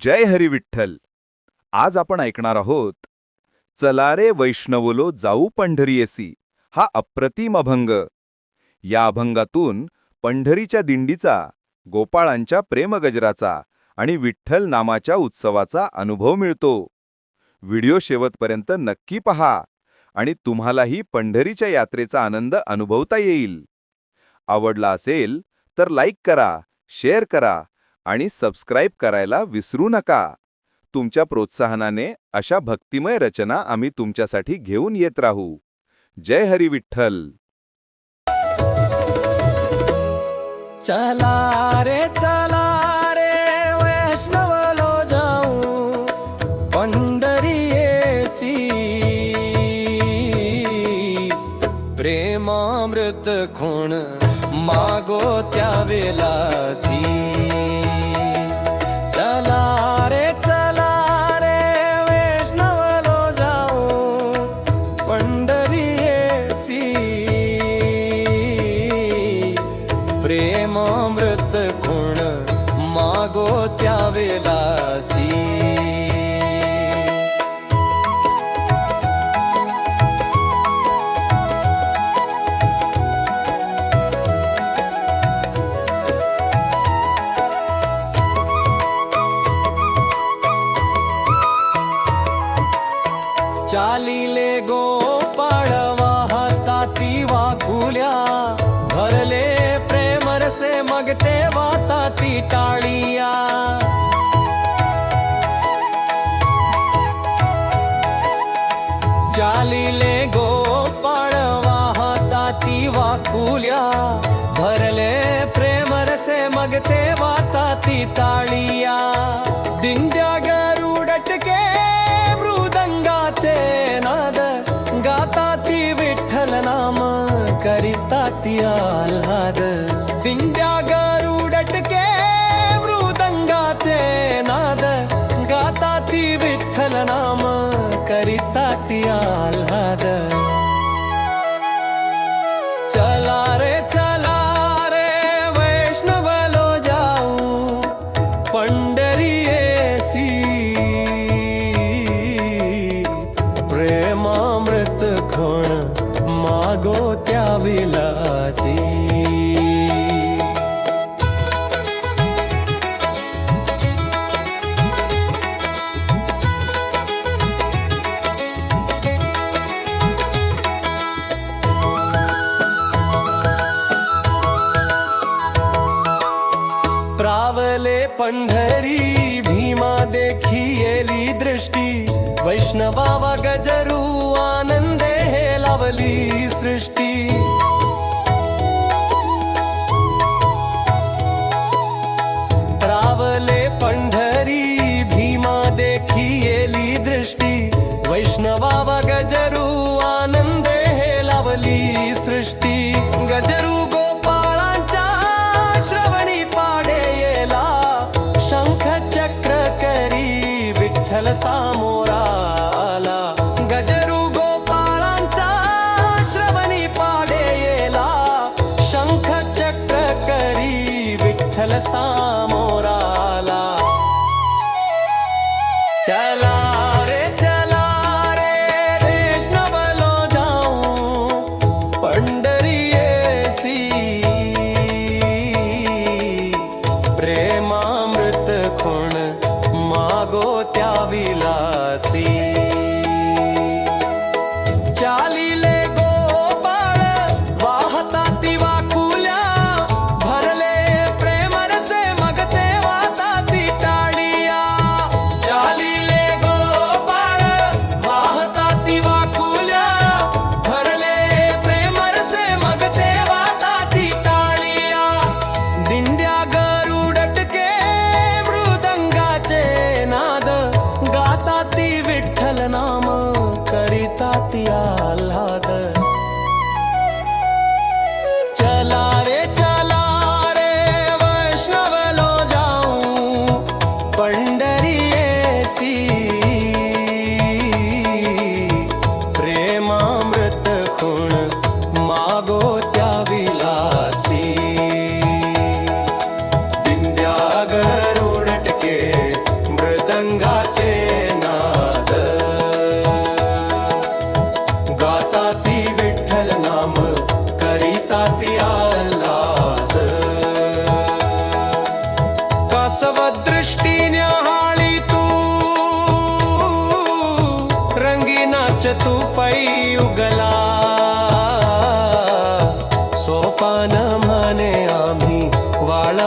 जय हरी विठ्ठल. आज आपण ऐकणार आहोत चला रे वैष्णवलो जाऊ पंढरीयसी हा अप्रतिम अभंग. या अभंगातून पंढरीच्या दिंडीचा गोपाळांच्या प्रेमगजराचा आणि विठ्ठल नामाच्या उत्सवाचा अनुभव मिळतो. व्हिडिओ शेवटपर्यंत नक्की पहा आणि तुम्हालाही पंढरीच्या यात्रेचा आनंद अनुभवता येईल. आवडला असेल तर लाईक करा शेअर करा आणि सबस्क्राईब करायला विसरू नका. तुमच्या प्रोत्साहनाने अशा भक्तिमय रचना आम्ही तुमच्यासाठी घेऊन येत राहू. जय हरी विठ्ठल. चला रे चला रे वैष्णवलो जाऊ. पंढरी येसी. प्रेमामृत खूण मागो त्या वेलासी. प्रेमरसे वाता ती ताळी प्रावले पंढरी भीमा देखी येली दृष्टी. वैष्णवा गजरू आनंदे हे लावली सृष्टी.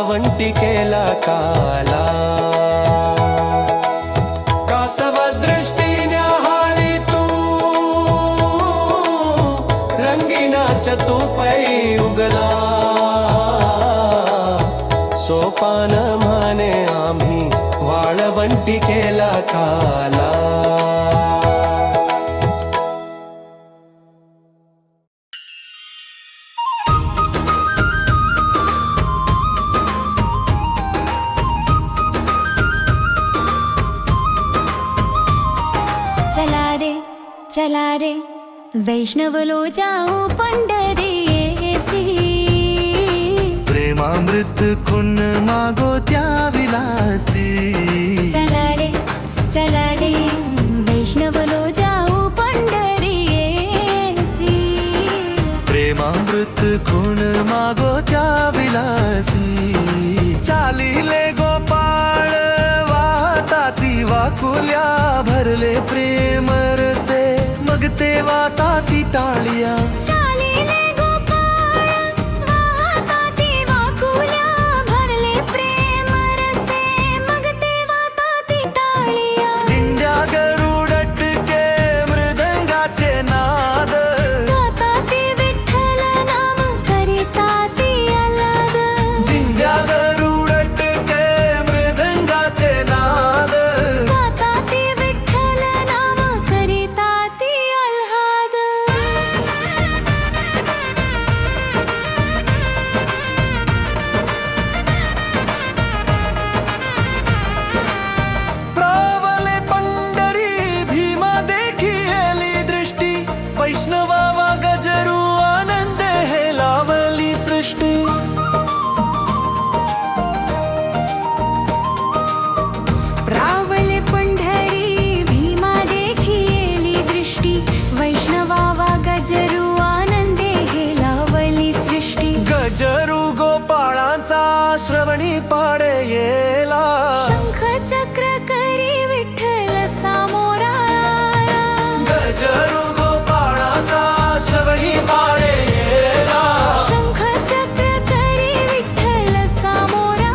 वाळवंटी काला कासव दृष्टीने हाळी तू. रंगीनाच तू पै उगला. सोपान म्हणे आम्ही वाळवंटी काला. चला रे चला रे. वैष्णवलो जाऊ पंढरी येसी. प्रेमामृत खुन मागो त्या विलासी. चला रे चला रे. वैष्णवलो जाऊ पंढरी येसी. प्रेमामृत खुन मागो त्या विलासी. चालिले गोपाळ वाहता ती वाकुल्या. भरले प्रेम रसे मग तेव्हा ताती टाळिया. श्रवणी पाडे येला. शंख चक्र करी विठ्ठल सामोरा गजरू गोपाळांचा श्रवणी पाडे येला. शंख चक्र करी विठ्ठल सामोरा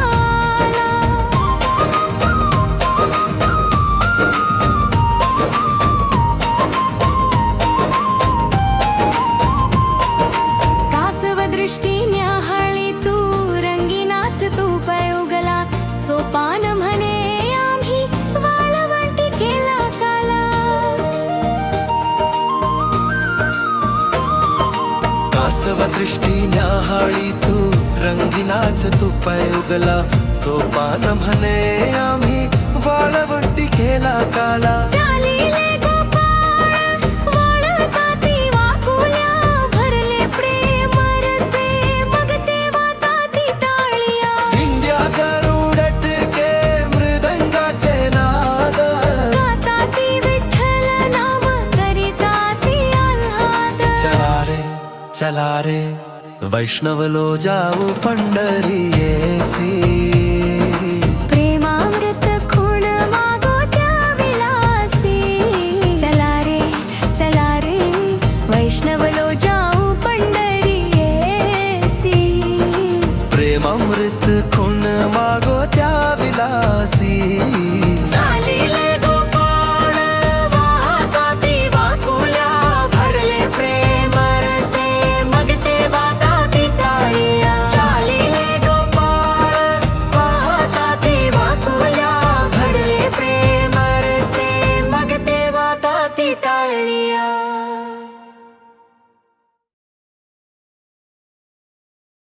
कासव दृष्टी कासव दृष्टी न्याहाळी तू रंगीनाच तू उगला सोपान म्हणे आम्ही वाळवंटी केला काला चला रे वैष्णव लो जाऊ पंढरी येसी